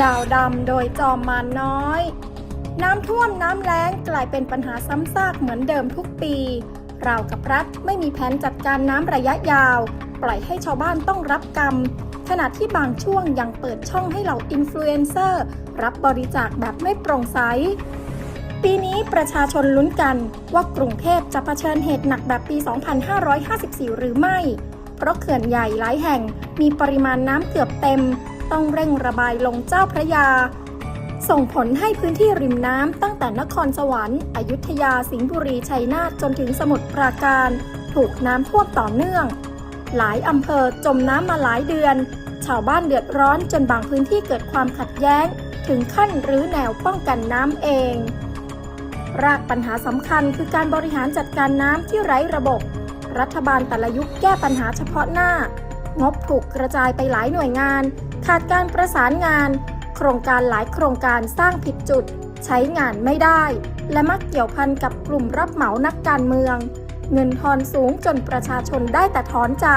ดาวดำโดยจอมมารน้อย น้ำท่วมน้ำแล้งกลายเป็นปัญหาซ้ำซากเหมือนเดิมทุกปีราวกับรัฐไม่มีแผนจัดการน้ำระยะยาว ปล่อยให้ชาวบ้านต้องรับกรรม ขณะที่บางช่วงยังเปิดช่องให้เหล่าอินฟลูเอนเซอร์ รับบริจาคแบบไม่โปร่งใส ปีนี้ประชาชนลุ้นกันว่ากรุงเทพจะเผชิญเหตุหนักแบบปี 2554 หรือไม่ เพราะเขื่อนใหญ่หลายแห่งมีปริมาณน้ำเกือบเต็ม ต้องเร่งระบายลงเจ้าพระยา ส่งผลให้พื้นที่ริมน้ำตั้งแต่นครสวรรค์ อยุธยาสิงห์บุรีชัยนาทจนถึงสมุทรปราการ ถูกน้ำท่วมต่อเนื่อง หลายอำเภอจมน้ำมาหลายเดือน ชาวบ้านเดือดร้อนจนบางพื้นที่เกิดความขัดแย้ง ถึงขั้นรื้อแนวป้องกันน้ำเอง รากปัญหาสำคัญคือการบริหารจัดการน้ำที่ไร้ระบบ รัฐบาลแต่ละยุคแก้ปัญหาเฉพาะหน้างบถูกกระจายไปหลายหน่วยงาน ขาดการประสานงาน โครงการหลายโครงการสร้างผิดจุด ใช้งานไม่ได้ และมักเกี่ยวพันกับกลุ่มรับเหมานักการเมือง เงินทอนสูงจนประชาชนได้แต่ถอนใจ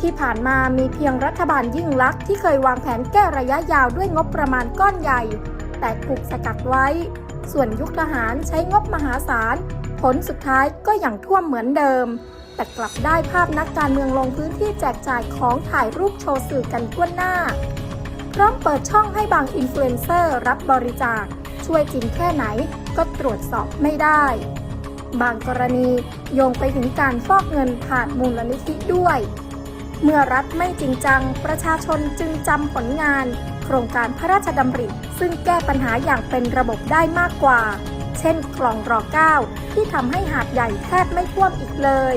ที่ผ่านมามีเพียงรัฐบาลยิ่งลักษณ์ที่เคยวางแผนแก้ระยะยาวด้วยงบประมาณก้อนใหญ่ แต่ถูกสกัดไว้ ส่วนยุคทหารใช้งบมหาศาลผลสุดท้ายก็อย่างท่วมเหมือนเดิม แต่กลับได้ภาพนักการเมืองลงพื้นที่แจกจ่ายของถ่ายรูปโชว์สื่อกันทั่วหน้า พร้อมเปิดช่องให้บางอินฟลูเอนเซอร์รับบริจาค ช่วยจริงแค่ไหนก็ตรวจสอบไม่ได้ บางกรณีโยงไปถึงการฟอกเงินผ่านมูลนิธิด้วย เมื่อรัฐไม่จริงจัง ประชาชนจึงจำผลงาน โครงการพระราชดำริ ซึ่งแก้ปัญหาอย่างเป็นระบบได้มากกว่า เช่นคลองรอเก้าที่ทำให้หาดใหญ่แทบไม่ท่วมอีกเลย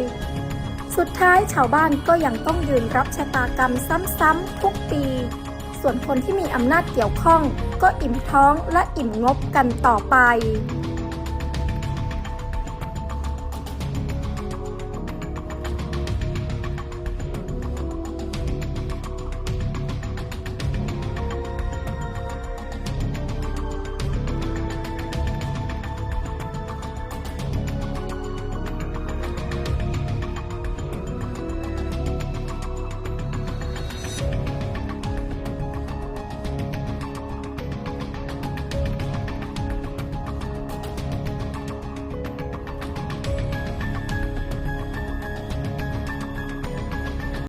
สุดท้ายชาวบ้านก็ยังต้องยืนรับชะตากรรมซ้ำๆทุกปี ส่วนคนที่มีอำนาจเกี่ยวข้องก็อิ่มท้องและอิ่มงบกันต่อไป